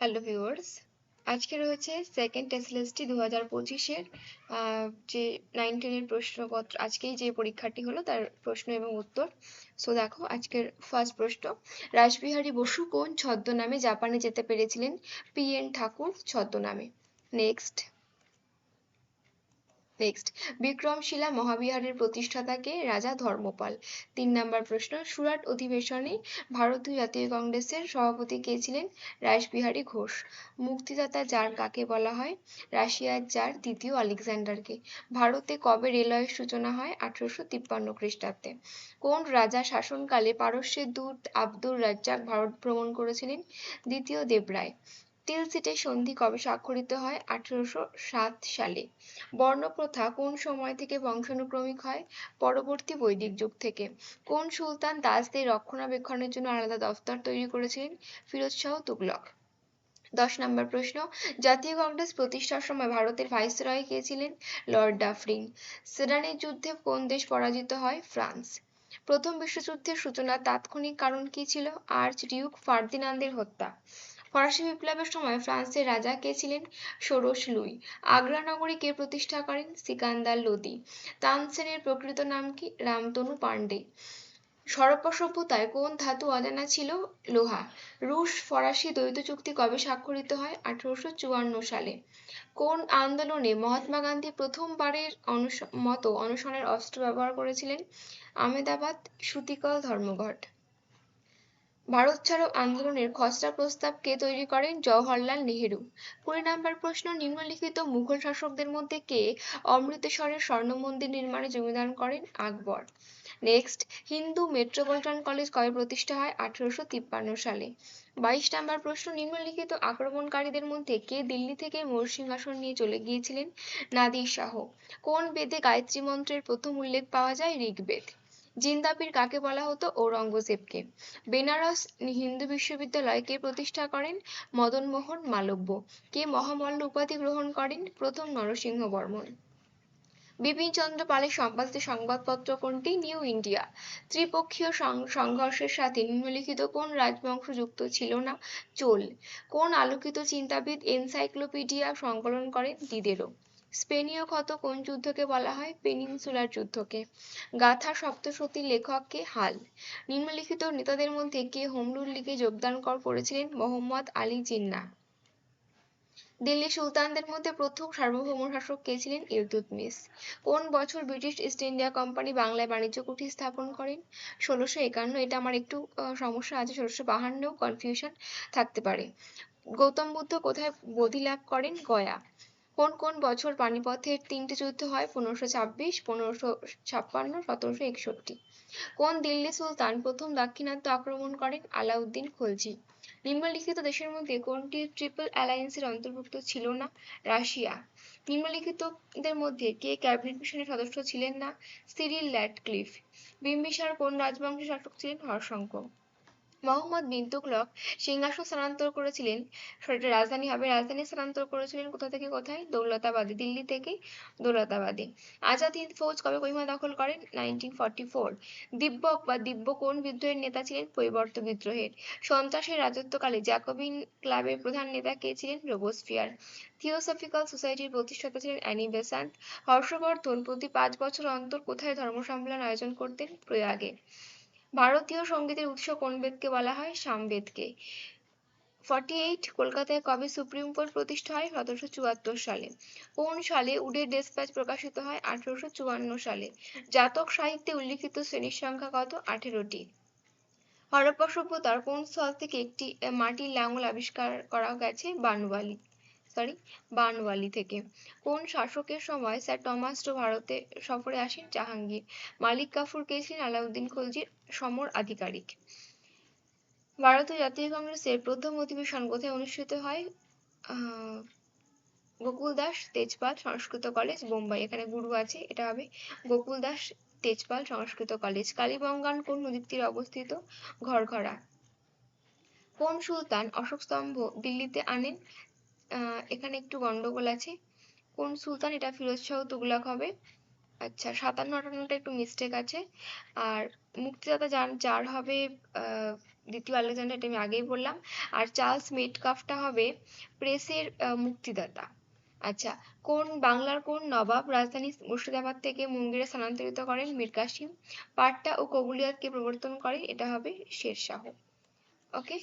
Hello viewers, আজকে রয়েছে second SLST দু হাজার পঁচিশের। যে নাইন টেনের প্রশ্নপত্র, আজকেই যে পরীক্ষাটি হলো তার প্রশ্ন এবং উত্তর। সো দেখো, আজকের ফার্স্ট প্রশ্ন। রাসবিহারী বসু কোন ছদ্মনামে জাপানে যেতে পেরেছিলেন? পি এন ঠাকুর ছদ্মনামে। নেক্সট নেক্সট বিক্রমশিলা মহাবিহারের প্রতিষ্ঠাতা কে রাজা ধর্মপাল তিন নম্বর প্রশ্ন সুরাট অধিবেশনে ভারতীয় জাতীয় কংগ্রেসের সভাপতি কে ছিলেন? রাসবিহারী ঘোষ মুক্তিদাতা জার কাকে বলা হয়? রাশিয়ার জার দ্বিতীয় আলেকজান্ডারকে ভারতে কবে রেলওয়ের সূচনা হয়? আঠারোশো তিপ্পান্ন খ্রিস্টাব্দে। কোন রাজা শাসনকালে পারস্যের দূত আব্দুর রাজ্জাক ভারত ভ্রমণ করেছিলেন? দ্বিতীয় দেবরায়। তিলসিটের সন্ধি কবে স্বাক্ষরিত হয়? আঠারোশো সাত সালে। বর্ণপ্রথা কোন সময় থেকে বংশানুক্রমিক হয়? পরবর্তী বৈদিক যুগ থেকে। কোন সুলতান দাসদের রক্ষণাবেক্ষণের জন্য আলাদা দফতর তৈরি করেছিলেন? ফিরোজ শাহ তুগলক। দশ নম্বর প্রশ্ন, জাতীয় কংগ্রেস প্রতিষ্ঠার সময় ভারতের ভাইসরয় কে ছিলেন? লর্ড ডাফরিন সেডানের যুদ্ধে কোন দেশ পরাজিত হয়? ফ্রান্স। প্রথম বিশ্বযুদ্ধের সূচনার তাৎক্ষণিক কারণ কি ছিল? আর্চ ডিউক ফার্দিনান্দের হত্যা। ফরাসি বিপ্লবের সময় ফ্রান্সের রাজা কে ছিলেন? ষোড়শ লুই। আগ্রা নগরী কে প্রতিষ্ঠা করেন? সিকান্দার লোদি। তানসেনের প্রকৃত নাম কি? রামতনু পান্ডে হরপ্পা সভ্যতায় কোন ধাতু অজানা ছিল? লোহা। রুশ ফরাসি দ্বৈত চুক্তি কবে স্বাক্ষরিত হয়? আঠারোশো চুয়ান্ন সালে। কোন আন্দোলনে মহাত্মা গান্ধী প্রথমবারের মতো অনশনের অস্ত্র ব্যবহার করেছিলেন? আমেদাবাদ সুতিকল ধর্মঘট। ভারত ছাড়ো আন্দোলনের খসড়া প্রস্তাব কে তৈরি করেন? জওহরলাল নেহেরু। কুড়ি নম্বর প্রশ্ন, নিম্নলিখিত মুঘল শাসকদের মধ্যে কে অমৃতসরের স্বর্ণ মন্দির নির্মাণে জমিদান করেন? Akbar. Next, Hindu metropolitan college কবে প্রতিষ্ঠা হয়? আঠারোশো তিপ্পান্ন সালে। বাইশ নম্বর প্রশ্ন, নিম্নলিখিত আক্রমণকারীদের মধ্যে কে দিল্লি থেকে মোর সিংহাসন নিয়ে চলে গিয়েছিলেন? নাদির শাহ। কোন বেদে গায়ত্রী মন্ত্রের প্রথম উল্লেখ পাওয়া যায়? ঋগ্বেদ। জিন্দাপীর কাকে বলা হতো? ঔরঙ্গজেবকে। বেনারস হিন্দু বিশ্ববিদ্যালয় কে প্রতিষ্ঠা করেন মদনমোহন মালব্য। কে মহামল্ল উপাধি গ্রহণ করেন? প্রথম নরসিংহ বর্মন। বিপিন চন্দ্র পালের সম্পাদিত সংবাদপত্র কোনটি? New India. ত্রিপক্ষীয় সংঘর্ষের সাথে নিম্নলিখিত কোন রাজবংশ যুক্ত ছিল না? চোল। কোন আলোকিত চিন্তাবিদ এনসাইক্লোপিডিয়া সংকলন করেন? দিদেরো স্পেনীয় ক্ষত কোন যুদ্ধকে বলা হয়? পেনিনসুলার যুদ্ধকে। গাথা সপ্তশতীর লেখককে হাল। নিম্নলিখিত নেতাদের মধ্যে কে হোমরুল লীগে যোগদান কর করেছিলেন? মোহাম্মদ আলী জিন্নাহ দিল্লি সুলতানদের মধ্যে প্রথম সার্বভৌম শাসক কে ছিলেন? ইলতুৎমিশ কোন বছর ব্রিটিশ ইস্ট ইন্ডিয়া কোম্পানি বাংলায় বাণিজ্য কুঠি স্থাপন করেন? ষোলোশো একান্ন। এটা আমার একটু সমস্যা আছে। ষোলোশো বাহান্নও কনফিউশন থাকতে পারে। গৌতম বুদ্ধ কোথায় বোধি লাভ করেন? গয়া। কোন কোন বছর পানিপথের তিনটি যুদ্ধ হয়? পনেরোশো ছাব্বিশ, পনেরোশো ছাপ্পান্ন, সতেরোশো একষট্টি। কোন দিল্লি সুলতান প্রথম দাক্ষিণাত্য আক্রমণ করেন? আলাউদ্দিন খলজি। নিম্নলিখিত দেশের মধ্যে কোনটি ট্রিপল অ্যালায়েন্সের অন্তর্ভুক্ত ছিল না? রাশিয়া। নিম্নলিখিতদের মধ্যে কে ক্যাবিনেট মিশনের সদস্য ছিলেন না? সিরিল ল্যাডক্লিফ। বিম্বিসার কোন রাজবংশের শাসক ছিলেন? হর্ষঙ্ক মোহাম্মদ বিন তুগলক সিংহাসন স্থানান্তর করেছিলেন। সেটা রাজধানী হবে। রাজধানী স্থানান্তর করেছিলেন কোথা থেকে কোথায়? দৌলতাবাদে, দিল্লি থেকে দৌলতাবাদে। আজাদ হিন্দ ফৌজ কবে কোহিমা দখল করেন? নাইনটিন ফর্টি ফোর দিব্যক বা দিব্য কোন বিদ্রোহের নেতা ছিলেন? পরিবর্ত বিদ্রোহের। সন্ত্রাসের রাজত্বকালে জ্যাকোবিন ক্লাবের প্রধান নেতা কে ছিলেন? রোবোস্ফিয়ার। থিওসফিক্যাল সোসাইটির প্রতিষ্ঠাতা ছিলেন অ্যানি বেসান্ত হর্ষবর্ধন প্রতি পাঁচ বছর অন্তর কোথায় ধর্ম সম্মেলন আয়োজন করতেন? প্রয়াগে। ভারতীয় সঙ্গীতের উৎস কোন বেদকে বলা হয়? সামবেদকে। ফর্টি এইট কলকাতায় কবে সুপ্রিম কোর্ট প্রতিষ্ঠা হয়? সতেরোশো চুয়াত্তর সালে। কোন সালে উডের ডেসপ্যাচ প্রকাশিত হয়? আঠারোশো চুয়ান্ন সালে। জাতক সাহিত্যে উল্লিখিত শ্রেণির সংখ্যা কত? আঠেরোটি। হরপ্পা সভ্যতার কোন স্থল থেকে একটি মাটির লাঙল আবিষ্কার করা গেছে? বানওয়ালি সরি বানওয়ালি থেকে। কোন শাসকের সময় স্যার টমাস টো ভারতে সফরে আসেন জাহাঙ্গীর? মালিক কাফুর, কে ছিলেন আলাউদ্দিন খলজির সমর আধিকারিক? ভারতীয় জাতীয় কংগ্রেসের প্রথম অধিবেশন কোথায় অনুষ্ঠিত হয়? গোকুল দাস তেজপাল সংস্কৃত কলেজ, বোম্বাই। এখানে গুরু আছে, এটা হবে গোকুল দাস তেজপাল সংস্কৃত কলেজ। কালীবঙ্গান কোন নদীর তীরে অবস্থিত? ঘরঘরা। কোন সুলতান অশোক স্তম্ভ দিল্লিতে আনেন? এখানে একটু গন্ডগোল আছে। কোন সুলতান এটা ফিরোজ শাহ তুগলক হবে? আচ্ছা সাতান্ন আটান্নটা একটু মিস্টেক আছে। আর মুক্তিদাতা যার যার হবে দ্বিতীয় আলেকজান্ডার এটা আমি আগেই বললাম। আর চার্লস মেটকাফটা হবে প্রেসের মুক্তিদাতা। আচ্ছা কোন বাংলার কোন নবাব রাজধানী মুর্শিদাবাদ থেকে মুঙ্গেরে স্থানান্তরিত করেন মীর কাসিম? পাট্টা ও কবুলিয়াতকে প্রবর্তন করেন এটা হবে শেরশাহ ওকে